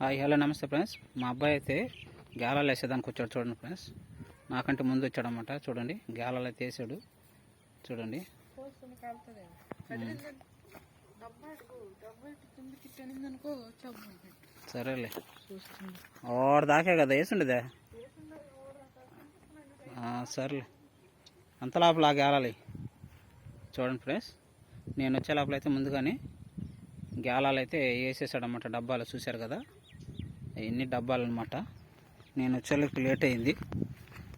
Hi hello నమస్తే friends. మా అబ్బాయి అయితే గ్యాలాలు వేసేదానికి వచ్చాడు చూడండి ఫ్రెండ్స్. నాకంటే ముందు వచ్చాడనమాట చూడండి గ్యాలలు అయితే వేసాడు. చూడండి. సరేలే. ఓడ దాకా కదా వేసుండేదే? సరేలే. అంత లోపల ఆ గేలాలి చూడండి ఫ్రెండ్స్ నేను వచ్చే లోపల అయితే ముందుగానే గ్యాలాలు అయితే వేసేసాడనమాట డబ్బాలు చూశారు కదా. ఎన్ని డబ్బాలు అనమాట నేను వచ్చేళ్ళకి లేట్ అయింది.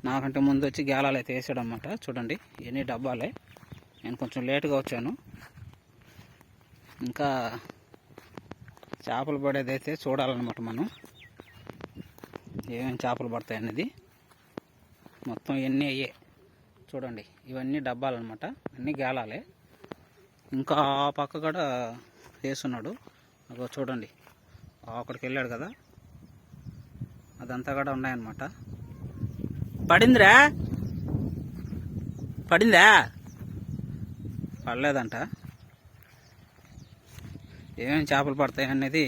నాకంటే ముందు వచ్చి గేలాలు అయితే వేసాడనమాట. చూడండి ఎన్ని డబ్బాలే. నేను కొంచెం లేట్గా వచ్చాను. ఇంకా చేపలు పడేదైతే చూడాలన్నమాట మనం. ఏమేమి చేపలు పడతాయి అనేది. మొత్తం ఎన్ని అయ్యే. చూడండి ఇవన్నీ డబ్బాలన్నమాట అన్నీ గేలాలే ఇంకా ఆ పక్క కూడా వేసున్నాడు. అగో చూడండి అక్కడికి వెళ్ళాడు కదా. అదంతా కూడా ఉన్నాయన్నమాట. పడిందిరా? పడిందా? పడలేదంట. ఏమేమి చేపలు పడతాయి అనేది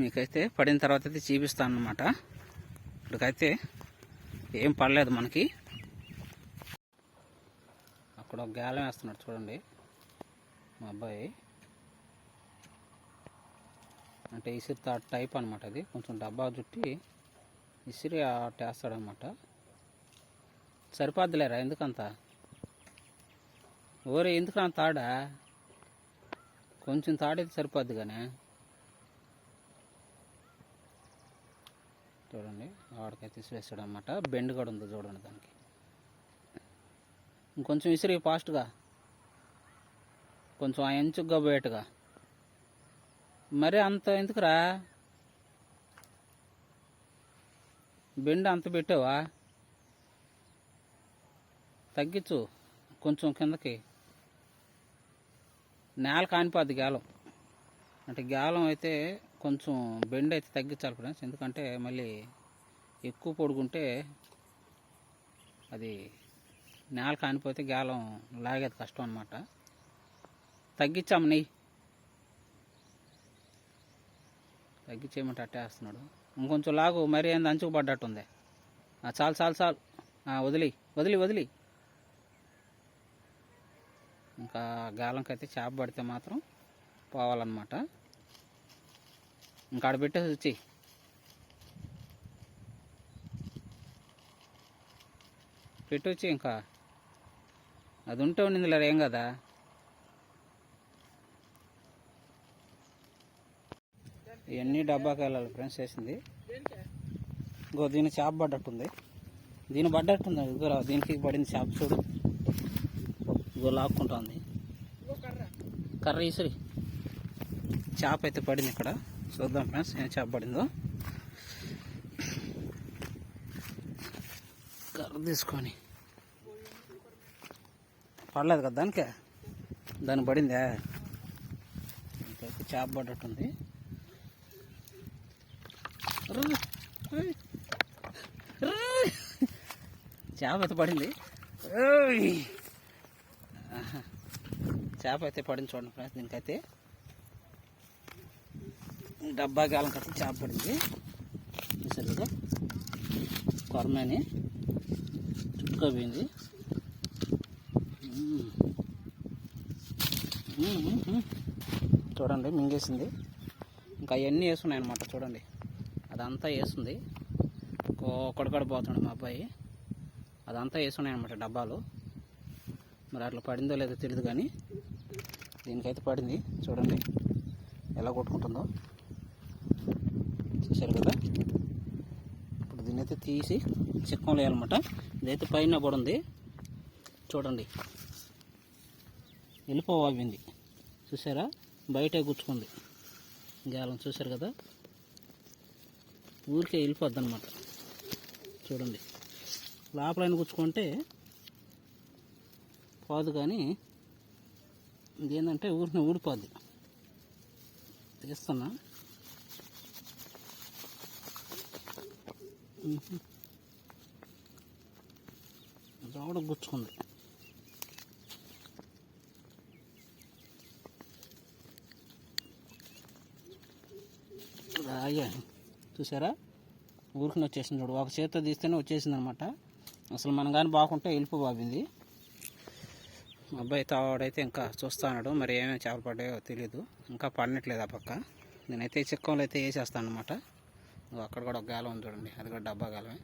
మీకైతే పడిన తర్వాత అయితే చూపిస్తాను అనమాట ఇప్పటికైతే ఏం పడలేదు మనకి. అక్కడ ఒక గాలం వేస్తున్నాడు చూడండి మా అబ్బాయి. అంటే ఇసిరి టైప్ అనమాట అది. కొంచెం డబ్బా చుట్టి ఇసిరి అట్ట వేస్తాడనమాట సరిపోద్దులేరా ఎందుకంత? ఓరే ఎందుకు నా తాడా? కొంచెం తాడైతే సరిపోద్ది కానీ చూడండి వాడికైతే ఇసిరేస్తాడు అనమాట బెండ్ కూడా ఉంది చూడండి దానికి. ఇంకొంచెం ఇసిరి ఫాస్ట్గా. కొంచెం ఆ ఎంచుగా పోయేట్టుగా. మరి అంత ఎందుకురా? బెండ్ అంత పెట్టావా? తగ్గించు కొంచెం కిందకి. నేల కానిపోద్ది గాలం. అంటే గాలం అయితే కొంచెం బెండ్ అయితే తగ్గించాలి ఫ్రెండ్స్. ఎందుకంటే మళ్ళీ ఎక్కువ పొడుగుంటే అది నేల కానిపోతే గాలం లాగేది కష్టం అనమాట తగ్గించాము నెయ్యి. తగ్గించేయమంటే అట్టేస్తున్నాడు. ఇంకొంచెం లాగు మరీ ఏంది అంచుకు పడ్డట్టుంది. చాలు చాలు చాలు. వదిలి వదిలి వదిలి. ఇంకా గాలంకైతే చేప పడితే మాత్రం పోవాలన్నమాట. ఇంకా ఆడ పెట్టేసి వచ్చి పెట్టొచ్చి ఇంకా. అది ఉంటే ఉండింది ఏం కదా? ఇవన్నీ డబ్బాకి వెళ్ళాలి ఫ్రెండ్స్ వేసింది. ఇంకో దీని చేప పడ్డట్టుంది. దీని పడ్డట్టుంది ఇదిగో దీనికి పడింది చేప చూడు. ఇదిగో లాక్కుంటుంది కర్ర ఈసరి చేప అయితే పడింది ఇక్కడ. చూద్దాం ఫ్రెండ్స్ ఏం చేప పడిందో. కర్ర తీసుకొని. పడలేదు కదా దానికే? దానికి పడిందే? ఇంకైతే చేప పడ్డట్టుంది. చేప అయితే పడింది. చేప అయితే పడింది చూడండి ఫ్రెండ్స్ దీనికైతే. డబ్బా గాలం కట్టి చేప పడింది. చూసారు కదా? కొరమని. చుట్టుకోపోయింది చూడండి మింగేసింది. ఇంకా అవన్నీ వేసున్నాయి అనమాట చూడండి. అదంతా వేస్తుంది ఒక్కడు కూడా మా అబ్బాయి. అదంతా వేస్తున్నాయి అనమాట డబ్బాలు. మరి అట్లా పడిందో లేదో తెలియదు కానీ దీనికైతే పడింది. చూడండి ఎలా కొట్టుకుంటుందో. చూశారు కదా? ఇప్పుడు దీన్ని అయితే తీసి చిక్కం వేయాలన్నమాట. ఇదైతే పైన పడుంది చూడండి. వెళ్ళిపోవాలింది చూసారా బయటే గుచ్చుకుంది. గాలం చూశారు కదా? ఊరికే వెళ్ళిపోద్ది అనమాట చూడండి లోపలైన గుచ్చుకుంటే పోదు కానీ ఇది ఏంటంటే ఊరిని ఊడిపోద్ది. తీస్తున్నా. మ్మ్. దవడ గుచ్చుకుంది. అయ్యా చూసారా? ఊరికి వచ్చేసింది చూడు. ఒక చేతితో తీస్తేనే వచ్చేసింది అనమాట అసలు మనం కానీ బాగుంటే వెళ్ళిపో బాబింది మా అబ్బాయి తావాడైతే ఇంకా చూస్తాన్నాడు మరి ఏమేమి చేపలు పడ్డాయో తెలియదు ఇంకా పడనట్లేదు ఆ పక్క. నేనైతే చిక్కంలో అయితే వేసేస్తాను అనమాట అక్కడ కూడా ఒక గాలం ఉంది చూడండి. అది కూడా డబ్బా గాలమే.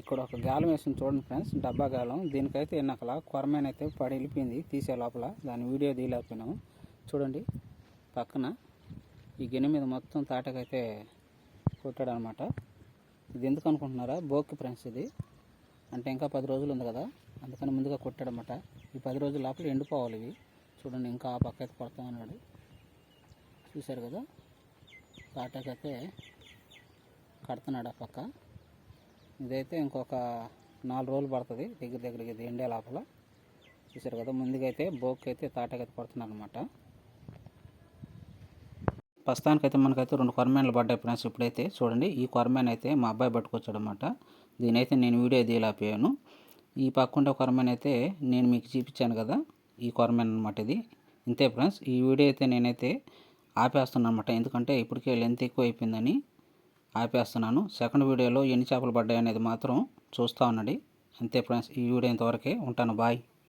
ఇక్కడ ఒక గాలం వేసింది చూడండి ఫ్రెండ్స్. డబ్బా గాలం. దీనికైతే ఎన్నకల కొరమైన అయితే పడి వెళ్ళిపోయింది. తీసే లోపల. దాని వీడియో తీయలేకపోయినాము. చూడండి. పక్కన ఈ గిన్నె మీద మొత్తం తాటకైతే కొట్టాడు అనమాట ఇది ఎందుకు అనుకుంటున్నారా? బోక్ ఫ్రెండ్స్ ఇది. అంటే ఇంకా పది రోజులు ఉంది కదా. అందుకని ముందుగా కొట్టాడనమాట. ఈ పది రోజుల లోపల ఎండిపోవాలి ఇవి. చూడండి ఇంకా ఆ పక్క అయితే కొడతా చూశారు కదా? తాటకైతే కడుతున్నాడు ఆ పక్క. ఇదైతే ఇంకొక నాలుగు రోజులు పడుతుంది దగ్గర దగ్గరికి ఇది ఎండే లోపల. చూశారు కదా? ముందుగా అయితే బోక్ అయితే తాటకైతే కొడుతున్నాడు అనమాట ప్రస్తుతానికైతే మనకైతే రెండు కొరమేన్లు పడ్డాయి ఫ్రెండ్స్ ఇప్పుడైతే. చూడండి ఈ కొరమేన్ అయితే మా అబ్బాయి పట్టుకొచ్చాడు అనమాట దీనైతే నేను వీడియో తీయలేకపోయాను. ఈ పక్కుండే కొరమేన్ అయితే నేను మీకు చూపించాను కదా ఈ కొరమేన్ అనమాట ఇది. ఇంతే ఫ్రెండ్స్ ఈ వీడియో అయితే నేనైతే ఆపేస్తున్నాను అనమాట ఎందుకంటే ఇప్పటికే లెంత్ ఎక్కువ అయిపోయిందని ఆపేస్తున్నాను. సెకండ్ వీడియోలో ఎన్ని చేపలు పడ్డాయి అనేది మాత్రం చూస్తూ ఉండండి. అంతే ఫ్రెండ్స్ ఈ వీడియో ఇంతవరకే ఉంటాను. బాయ్.